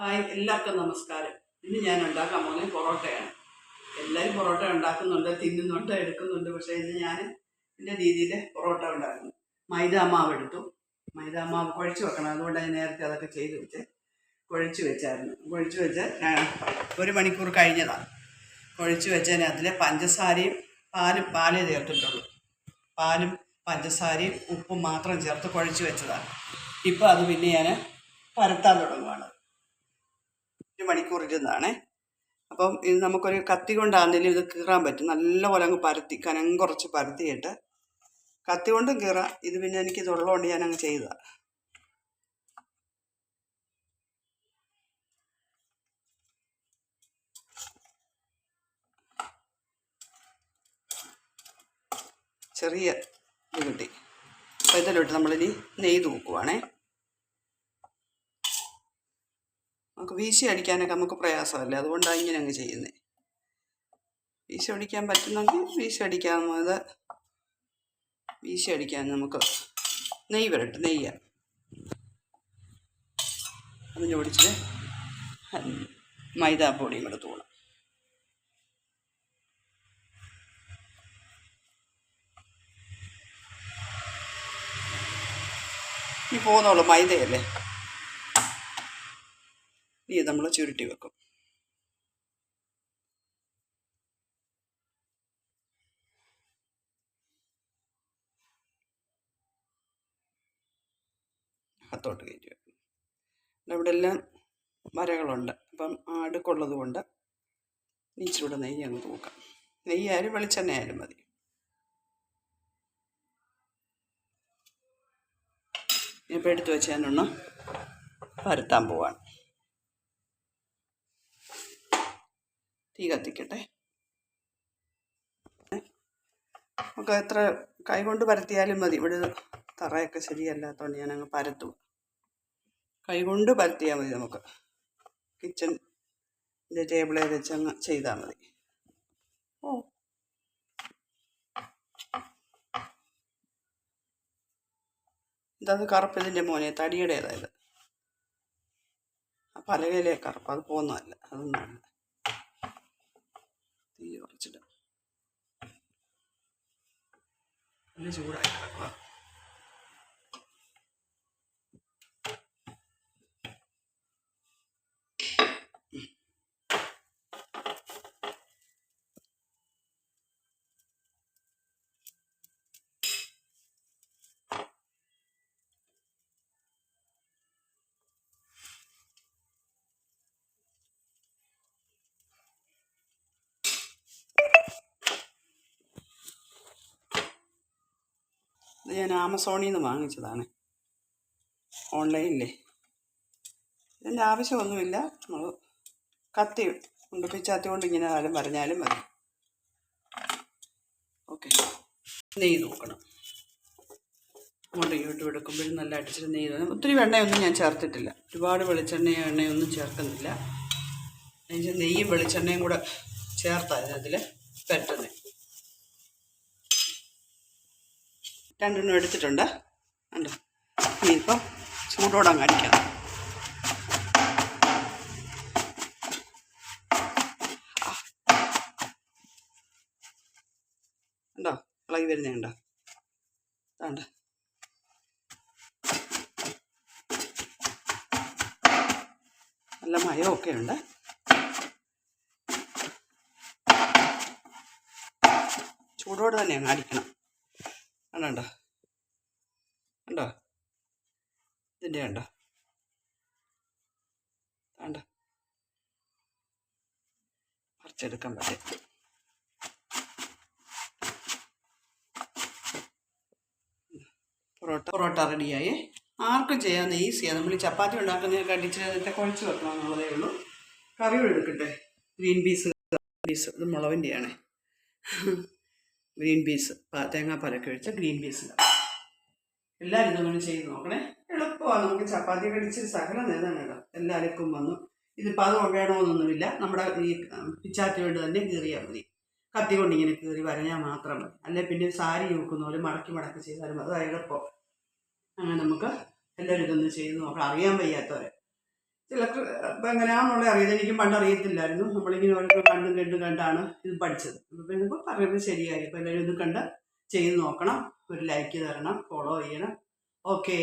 Hi എല്ലാവർക്കും നമസ്കാരം. ഇന്ന് ഞാൻ ഉണ്ടാക്കാൻ പോകുന്നത് പൊറോട്ടയാണ്. എല്ലാവരും പൊറോട്ട ഉണ്ടാക്കുന്നുണ്ട് തിന്നുന്നുണ്ട് എടുക്കുന്നുണ്ട്. പക്ഷേ ഇന്ന് ഞാൻ എന്റെ രീതിയിൽ പൊറോട്ട ഉണ്ടാക്കുന്നു. മൈദാ മാവ് എടുത്തു. മൈദാ മാവ് കുഴച്ച് വെക്കണം. അതുകൊണ്ട് ഞാൻ നേരത്തെ അതൊക്കെ ചെയ്ത് വെച്ച് കുഴച്ച് വെച്ചായിരുന്നു. കുഴച്ച് വെച്ച് ഒരു മണിക്കൂർ കഴിഞ്ഞതാണ് കുഴച്ച് അതിൽ പഞ്ചസാരയും പാലും പാലേ ചേർത്തിട്ടുള്ളൂ. പാലും പഞ്ചസാരയും ഉപ്പും മാത്രം ചേർത്ത് കുഴച്ച് വെച്ചതാണ്. ഇപ്പോൾ അത് പിന്നെ ഞാൻ പരത്താൻ തുടങ്ങുവാണ്. ഒരു മണിക്കൂർ ഇരുന്നാണേ. അപ്പം ഇത് നമുക്കൊരു കത്തി കൊണ്ടാണെങ്കിലും ഇത് കീറാൻ പറ്റും. നല്ലപോലെ അങ്ങ് പരത്തി കനം കുറച്ച് പരത്തിയിട്ട് കത്തി കൊണ്ടും കീറാം. ഇത് പിന്നെ എനിക്ക് ഇതുള്ളതുകൊണ്ട് ഞാൻ അങ്ങ് ചെയ്തതാണ് ചെറിയ ഇത് കിട്ടി. അപ്പോൾ ഇതിലോട്ട് നമ്മളിനി നെയ്ത് നോക്കുവാണേ നമുക്ക് വീശി അടിക്കാനൊക്കെ നമുക്ക് പ്രയാസമല്ലേ? അതുകൊണ്ടാണ് ഇങ്ങനെ അങ്ങ് ചെയ്യുന്നത് വീശി അടിക്കാൻ പറ്റുന്നെങ്കിൽ വീശി അടിക്കാം. അത് വീശി അടിക്കാൻ നമുക്ക്. നെയ്യ് വരട്ടെ നെയ്യ. അതിന് പൊടിച്ചിട്ട് മൈദാപ്പൊടിയും കൂടെ തൂണം ഈ പോകുന്നുള്ളൂ മൈദയല്ലേ? ഈ നമ്മൾ ചുരുട്ടി വെക്കും. അകത്തോട്ട് കയറ്റി വെക്കും. ഇവിടെ എല്ലാം വരകളുണ്ട്. അപ്പം അടുക്കുള്ളത് കൊണ്ട് ഇച്ചിരൂടെ നെയ്യ് അങ്ങ് തൂക്കാം. നെയ്യായാലും വെളിച്ചെണ്ണ ആയാലും മതി. ഇപ്പോൾ എടുത്തു വെച്ച് ഞാനൊന്ന് പരത്താൻ പോവാണ്. തീ കത്തിക്കട്ടെ. നമുക്ക് എത്ര കൈ കൊണ്ട് പരത്തിയാലും മതി. ഇവിടെ തറയൊക്കെ ശരിയല്ലാത്തതുകൊണ്ട് പരത്തും. കൈ കൊണ്ട് പരത്തിയാൽ മതി നമുക്ക്. കിച്ചൺ ടേബിളിൽ വെച്ച് അങ്ങ് ചെയ്താൽ മതി. ഓ. ഇതത് കറുപ്പതിന്റെ മോനെ തടിയുടേതായത്. ആ പലകയിലെ കറുപ്പ് അത് പോകുന്നതല്ല അതൊന്നുമല്ല തീ കുറച്ചിട്ട് നല്ല ചൂടായി കിടക്കുക ഇത് ഞാൻ ആമസോണിൽ നിന്ന് വാങ്ങിച്ചതാണ്. ഓൺലൈനിലെ. ഇതിന്റെ ആവശ്യമൊന്നുമില്ല. നമ്മൾ കത്തി കൊണ്ട് കൊണ്ട് ഇങ്ങനെ ആരും പറഞ്ഞാലും മതി. ഓക്കെ. നെയ്യ് നോക്കണം. അങ്ങോട്ട് ഇങ്ങോട്ടും എടുക്കുമ്പോഴും നല്ല അടിച്ചിട്ട് നെയ്യ് ഒത്തിരി വെണ്ണയൊന്നും ഞാൻ ചേർത്തിട്ടില്ല. ഒരുപാട് വെളിച്ചെണ്ണയോ എണ്ണയൊന്നും ചേർക്കുന്നില്ല. നെയ്യും വെളിച്ചെണ്ണയും കൂടെ ചേർത്താണ് അതിൽ പറ്റുന്നത് രണ്ടെണ്ണം എടുത്തിട്ടുണ്ട്. കണ്ടോ? ഇനിയിപ്പം ചൂടോടെ അങ്ങ് അടിക്കണം കണ്ടോ? ഇളകി വരുന്നുണ്ടോ കണ്ടോ? നല്ല മയമൊക്കെ ഉണ്ട്. ചൂടോടെ തന്നെ അങ്ങ് അടിക്കണം. കണ്ടോ? കണ്ടോ? ഇതിന്റെ കണ്ടോ? കണ്ടോ? പറിച്ചെടുക്കാൻ പറ്റും. പൊറോട്ട പൊറോട്ട റെഡിയായി. ആർക്കും ചെയ്യാവുന്ന ഈസിയാണ് നമ്മൾ ചപ്പാത്തി ഉണ്ടാക്കുന്നതിനൊക്കെ അടിച്ച് അതിന്റെ കുഴച്ച് വെക്കണം എന്നുള്ളതേ ഉള്ളൂ. കറികൾ എടുക്കട്ടെ. Green peas peas. ഇത് മുളവിന്റെയാണ്. ഗ്രീൻ പീസ് തേങ്ങാപ്പാലൊക്കെ ഒഴിച്ച ഗ്രീൻ പീസ് എല്ലാവരും നമ്മൾ ചെയ്ത് നോക്കണേ. എളുപ്പമാണ്. നമുക്ക് ചപ്പാത്തി കടിച്ച് സകലം നേതാണ് കേട്ടോ എല്ലാവർക്കും വന്നു. ഇതിപ്പോൾ അത് വേണമെന്നൊന്നുമില്ല നമ്മുടെ ഈ പിച്ചാത്തി കൊണ്ട് തന്നെ കീറിയാൽ മതി. കത്തി കൊണ്ട് ഇങ്ങനെ കീറി വരഞ്ഞാൽ മാത്രം മതി. അല്ലെ പിന്നെ സാരി നോക്കുന്ന പോലെ മടക്കി മടക്കി ചെയ്താലും അത് എളുപ്പം അങ്ങനെ നമുക്ക് എല്ലാവരും ഇതൊന്ന് ചെയ്ത് നോക്കണം. അറിയാൻ വയ്യാത്തവരെ. ഇപ്പം എങ്ങനെയാണെന്നുള്ള അറിയില്ല. എനിക്കും പണ്ട് അറിയത്തില്ലായിരുന്നു. നമ്മളിങ്ങനെ ഓരോ കണ്ടും കണ്ടും കണ്ടാണ് ഇത് പഠിച്ചത്. അപ്പം ഇതിപ്പോൾ പറയുന്നത് ശരിയായി. അപ്പോൾ എല്ലാവരും ഇത് കണ്ട് ചെയ്ത് നോക്കണം. ഒരു ലൈക്ക് തരണം ഫോളോ ചെയ്യണം. ഓക്കേ